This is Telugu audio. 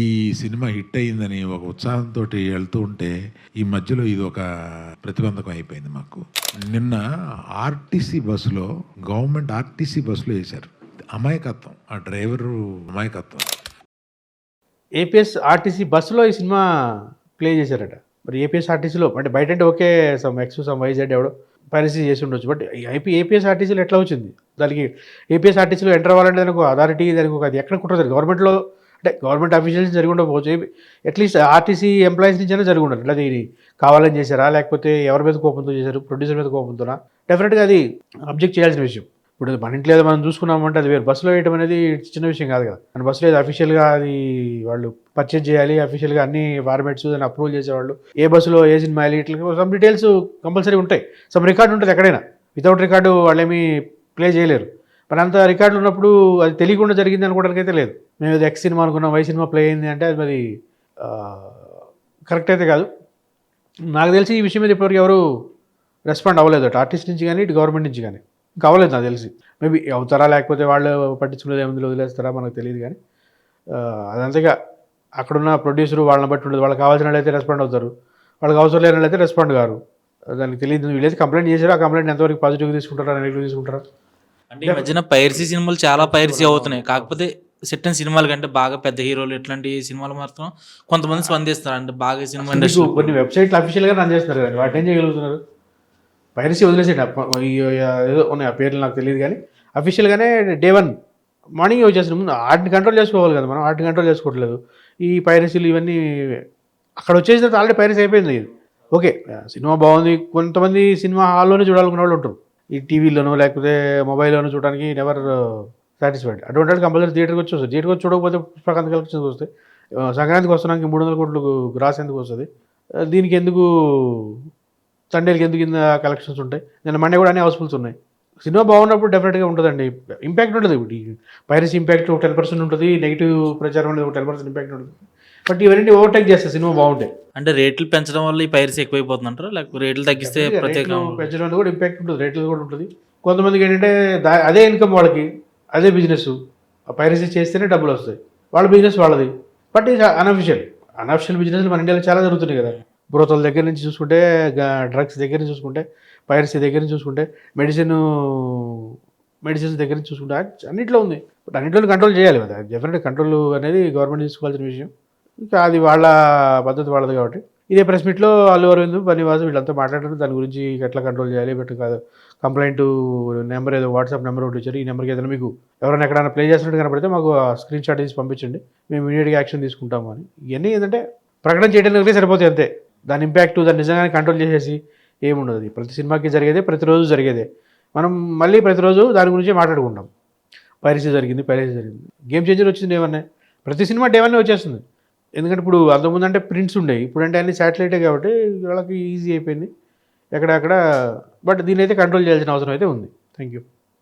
ఈ సినిమా హిట్ అయ్యిందని ఒక ఉత్సాహంతో వెళ్తూ ఉంటే ఈ మధ్యలో ఇది ఒక ప్రతిబంధకం అయిపోయింది మాకు. నిన్న ఆర్టీసీ బస్సులో గవర్నమెంట్ ఆర్టీసీ బస్సులో వేశారు. అమాయకత్వం ఆ డ్రైవరు అమాయకత్వం. ఏపీఎస్ ఆర్టీసీ బస్సులో ఈ సినిమా ప్లే చేశారట. మరి ఏపీఎస్ ఆర్టీసీలో అంటే బయట అంటే okay some X some Y Z ఎవడో పరిస్థితి చేసి ఉండొచ్చు బట్ ఐపీ ఏపీఎస్ ఆర్టీసీలో ఎట్లా వచ్చింది? దానికి ఏపీఎస్ ఆర్టీసీలో ఎంటర్ అవ్వాలంటే దానికి ఒక అథారిటీ దానికి అది ఎక్కడ కుట్రదు గవర్నమెంట్లో అంటే గవర్నమెంట్ అఫీషియల్స్ జరిగి ఉండకపోవచ్చు అట్లీస్ట్ ఆర్టీసీ ఎంప్లాయీస్ నుంచి అయినా జరిగి ఉండాలి లేదా ఇది కావాలని చేశారా? లేకపోతే ఎవరి మీద కోపంతో చేశారు? ప్రొడ్యూసర్ మీద కోపంతోనా? డెఫినెట్గా అది అబ్జెక్ట్ చేయాల్సిన విషయం. ఇప్పుడు మన ఇంట్లో ఏదో మనం చూసుకున్నామంటే అది వేరు. బస్సులో వేయడం అనేది చిన్న విషయం కాదు కదా. మన బస్సులో ఏదో అఫీషియల్గా అది వాళ్ళు పర్చేజ్ చేయాలి అఫీషియల్గా అన్ని ఫార్మేట్స్ దాన్ని అప్రూవల్ చేసేవాళ్ళు. ఏ బస్సులో ఏ సినిమా వెళ్ళి ఇట్లా సమ్ డీటెయిల్స్ కంపల్సరీ ఉంటాయి. సమ్ రికార్డు ఉంటుంది ఎక్కడైనా. వితౌట్ రికార్డు వాళ్ళేమీ ప్లే చేయలేరు. మరి అంత రికార్డులు ఉన్నప్పుడు అది తెలియకుండా జరిగింది అనుకోవడానికి అయితే లేదు. మేము అది ఎక్స్ సినిమా అనుకున్నాం వై సినిమా ప్లే అయింది అంటే అది మరి కరెక్ట్ అయితే కాదు. నాకు తెలిసి ఈ విషయం మీద ఇప్పటివరకు ఎవరు రెస్పాండ్ అవ్వలేదు అటు ఆర్టిస్ట్ నుంచి కానీ ఇటు గవర్నమెంట్ నుంచి కానీ ఇంకా అవ్వలేదు నాకు తెలిసి. మేబీ అవుతారా లేకపోతే వాళ్ళు పట్టించుకునేది ఏముంది వదిలేస్తారా మనకు తెలియదు కానీ అదంతగా. అక్కడున్న ప్రొడ్యూసర్ వాళ్ళని బట్టి ఉండదు. వాళ్ళకి కావాల్సిన వాళ్ళు అయితే రెస్పాండ్ అవుతారు. వాళ్ళకి అవసరం లేని వాళ్ళు అయితే రెస్పాండ్ కారు. దానికి తెలియదు. వీళ్ళైతే కంప్లైంట్ చేశారు. ఆ కంప్లైంట్ ఎంతవరకు పాజిటివ్గా తీసుకుంటారా నెగిటివ్ తీసుకుంటారా? అంటే ఈ మధ్యన పైరసీ సినిమాలు చాలా పైరసీ అవుతున్నాయి. కాకపోతే సెట్ సినిమాల కంటే బాగా పెద్ద హీరోలు ఇట్లాంటి సినిమాలు మాత్రం కొంతమంది స్పందిస్తారు. అంటే బాగా సినిమా ఇండస్ట్రీ కొన్ని వెబ్సైట్లు అఫీషియల్గా రన్ చేస్తున్నారు కానీ వాటిని ఏం చేయగలుగుతున్నారు? పైరసీ వదిలేసేయండి. ఏదో ఉన్నాయి ఆ పేర్లు నాకు తెలియదు కానీ అఫీషియల్గానే డే వన్ మార్నింగ్ వచ్చేసిన ముందు వాటిని కంట్రోల్ చేసుకోవాలి కదా మనం. వాటిని కంట్రోల్ చేసుకోవట్లేదు. ఈ పైరసీలు ఇవన్నీ అక్కడ వచ్చేసిన తర్వాత ఆల్రెడీ పైరసీ అయిపోయింది. ఇది ఓకే సినిమా బాగుంది. కొంతమంది సినిమా హాల్లోనే చూడాలనుకున్న వాళ్ళు ఉంటారు. ఈ టీవీలోనో లేకపోతే మొబైల్లోనో చూడడానికి నెవర్ సాటిస్ఫైడ్ uh, అటువంటి వాళ్ళు కంపల్సరీ థియేటర్కి వచ్చి వస్తుంది థియేటర్కి వచ్చి చూడకపోతే పుష్పకాంత్ కలెక్షన్స్ వస్తాయి. సంక్రాంతికి వస్తున్నానికి మూడు వందల కోట్లు గ్రాస్ ఎందుకు వస్తుంది దీనికి ఎందుకు సండేలకి ఎందుకు కింద కలెక్షన్స్ ఉంటాయి? నేను మండే కూడా అన్ని హౌస్ఫుల్స్ ఉన్నాయి. సినిమా బాగున్నప్పుడు డెఫినెట్గా ఉంటుందండి. ఇంపాక్ట్ ఉంటుంది ఇప్పుడు పైరసీ ఇంపాక్ట్ ఒక టెన్ పర్సెంట్ ఉంటుంది. నెగిటివ్ ప్రచారం అనేది ఒక టెన్ పర్సెంట్ ఇంపాక్ట్ ఉంటుంది. బట్ ఇవన్నీ ఓవర్టేక్ చేస్తాయి సినిమా బాగుంటాయి. అంటే రేట్లు పెంచడం వల్ల ఈ పైరసీ ఎక్కువైపోతుంది అంటారా లేకపోతే రేట్లు తగ్గిస్తే ప్రత్యేక రేట్లు పెంచడం అనేది కూడా ఇంపాక్ట్ ఉంటుంది రేట్లు కూడా ఉంటుంది. కొంతమందికి ఏంటంటే దా- అదే ఇన్కమ్ వాళ్ళకి అదే బిజినెస్ పైరసీ చేస్తేనే డబ్బులు వస్తాయి. వాళ్ళ బిజినెస్ వాళ్ళది. బట్ ఇది అనఫిషియల్ అనఫిషియల్ బిజినెస్ మన ఇండియాలో చాలా జరుగుతున్నాయి కదా. బ్రోతల దగ్గర నుంచి చూసుకుంటే డ్రగ్స్ దగ్గర నుంచి చూసుకుంటే పైరసీ దగ్గర నుంచి చూసుకుంటే మెడిసిన్ మెడిసిన్స్ దగ్గర నుంచి చూసుకుంటే అన్నిట్లో ఉంది. బట్ అన్నింటిలో కంట్రోల్ చేయాలి కదా. డెఫినెట్ కంట్రోల్ అనేది గవర్నమెంట్ తీసుకోవాల్సిన విషయం. ఇంకా అది వాళ్ళ పద్ధతి వాళ్ళది కాబట్టి. ఇదే ప్రెస్ మీట్లో అల్లు అరవింద్ బనివాస్ వీళ్ళంతా మాట్లాడారు దాని గురించి ఎట్లా కంట్రోల్ చేయాలి బట్ కాదు కంప్లైంట్ నెంబర్ ఏదో వాట్సాప్ నెంబర్ ఒకటి ఇచ్చారు. ఈ నెంబర్కి ఏదైనా మీకు ఎవరైనా ఎక్కడైనా ప్లే చేస్తున్నట్టు కనపడితే మాకు స్క్రీన్ షాట్ తీసి పంపించండి. మేము ఇమీడియట్గా యాక్షన్ తీసుకుంటాము అని. ఇవన్నీ ఏంటంటే ప్రకటన చేయడానికి సరిపోతాయి అంతే. దాని ఇంపాక్ట్ దాన్ని నిజంగానే కంట్రోల్ చేసేసి ఏముండదు. అది ప్రతి సినిమాకి జరిగేదే ప్రతిరోజు జరిగేదే. మనం మళ్ళీ ప్రతిరోజు దాని గురించి మాట్లాడుకుంటాం. పైరసీ జరిగింది పైరసీ జరిగింది. గేమ్ చేంజర్ వచ్చింది ఏమన్నా ప్రతి సినిమా డేవన్నీ వచ్చేస్తుంది. ఎందుకంటే ఇప్పుడు అంతకుముందు అంటే ప్రింట్స్ ఉండేవి ఇప్పుడు అంటే అన్ని శాటిలైటే కాబట్టి వాళ్ళకి ఈజీ అయిపోయింది. ఎక్కడెక్కడ బట్ దీని అయితే కంట్రోల్ చేయాల్సిన అవసరం అయితే ఉంది. Thank you